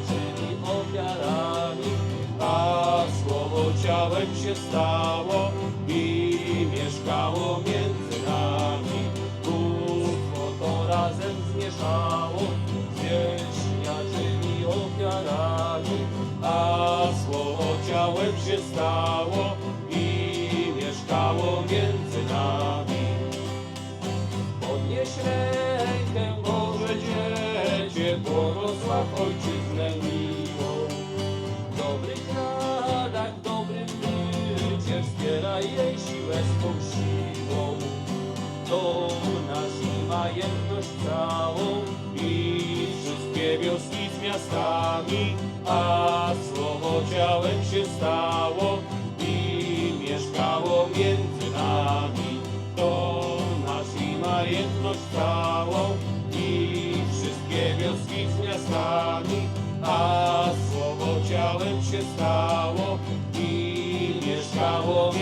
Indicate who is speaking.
Speaker 1: świadczyli ofiarami, a słowo ciałem się stało i mieszkało między nami. Bóstwo to razem zmieszało, zwieśniaczymi ofiarami, a słowo ciałem się stało i mieszkało między nami. Podnieś rękę, Boże Dziecię, Ojczyznę miłą. W dobrych radach, w dobrym bycie, wspieraj jej siłę swą siłą. To nasz i majętność całą i wszystkie wioski z miastami, a słowo ciałem się stało i mieszkało między nami. To nasz i majętność całą nami, a słowo ciałem się stało i mieszkało w